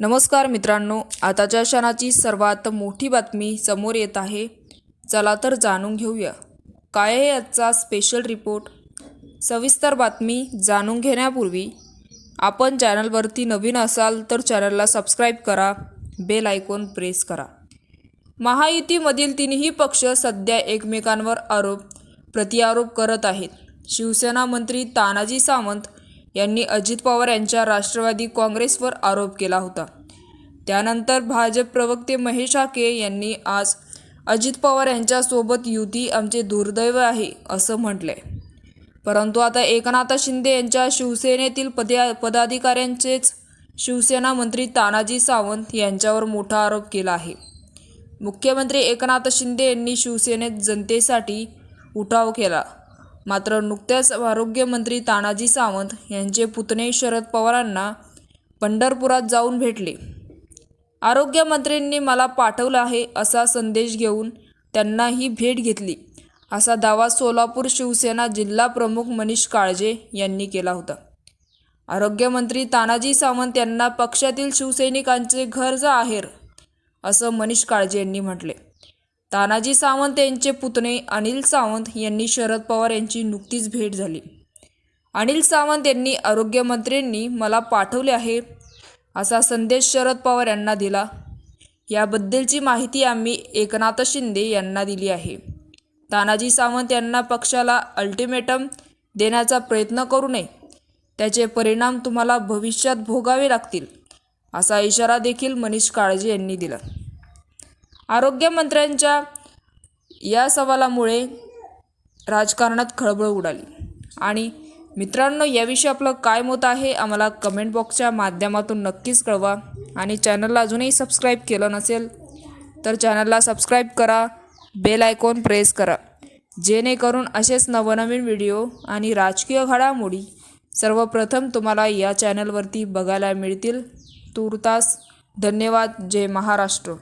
नमस्कार मित्रांनो आताच्या क्षणाची सर्वात मोठी बातमी समोर येत आहे. चला तर जाणून घेऊया. काय आहे आजचा स्पेशल रिपोर्ट सविस्तर बातमी जाणून घेण्यापूर्वी आपण चॅनलवरती नवीन असाल तर चॅनलला सबस्क्राईब करा बेल आयकॉन प्रेस करा. महायुतीमधील तिन्ही पक्ष सध्या एकमेकांवर आरोप प्रतिआरोप करत आहेत. शिवसेना मंत्री तानाजी सावंत यांनी अजित पवार यांच्या राष्ट्रवादी काँग्रेसवर आरोप केला होता. त्यानंतर भाजप प्रवक्ते महेश आके यांनी आज अजित पवार यांच्यासोबत युती आमचे दुर्दैव आहे असं म्हटलंय. परंतु आता एकनाथ शिंदे यांच्या शिवसेनेतील पदा पदाधिकाऱ्यांचेच शिवसेना मंत्री तानाजी सावंत यांच्यावर मोठा आरोप केला आहे. मुख्यमंत्री एकनाथ शिंदे यांनी शिवसेनेत जनतेसाठी उठाव केला. मात्र नुकत्याच आरोग्यमंत्री तानाजी सावंत यांचे पुतणे शरद पवारांना पंढरपुरात जाऊन भेटले. आरोग्यमंत्र्यांनी मला पाठवलं आहे असा संदेश घेऊन त्यांना ही भेट घेतली. असा दावा सोलापूर शिवसेना जिल्हा प्रमुख मनीष काळजे यांनी केला होता. आरोग्यमंत्री तानाजी सावंत यांना पक्षातील शिवसैनिकांचे घरचा आहेर असं मनीष काळजे यांनी म्हटले. तानाजी सावंत यांचे पुतणे अनिल सावंत यांनी शरद पवार यांची नुकतीच भेट झाली. अनिल सावंत यांनी आरोग्यमंत्र्यांनी मला पाठवले आहे असा संदेश शरद पवार यांना दिला. याबद्दलची माहिती आम्ही एकनाथ शिंदे यांना दिली आहे. तानाजी सावंत यांना पक्षाला अल्टिमेटम देण्याचा प्रयत्न करू नये. त्याचे परिणाम तुम्हाला भविष्यात भोगावे लागतील असा इशारा देखील मनीष काळजे यांनी दिला. आरोग्यमंत्र्यांच्या या सवालामुळे राजकारणात खळबळ उडाली. आणि मित्रांनो याविषयी आपलं काय मत आहे आम्हाला कमेंट बॉक्सच्या माध्यमातून नक्कीच कळवा. आणि चॅनलला अजूनही सबस्क्राईब केलं नसेल तर चॅनलला सबस्क्राईब करा बेल आयकॉन प्रेस करा. जेणेकरून असेच नवनवीन व्हिडिओ आणि राजकीय घडामोडी सर्वप्रथम तुम्हाला या चॅनलवरती बघायला मिळतील. तूर्तास धन्यवाद. जय महाराष्ट्र.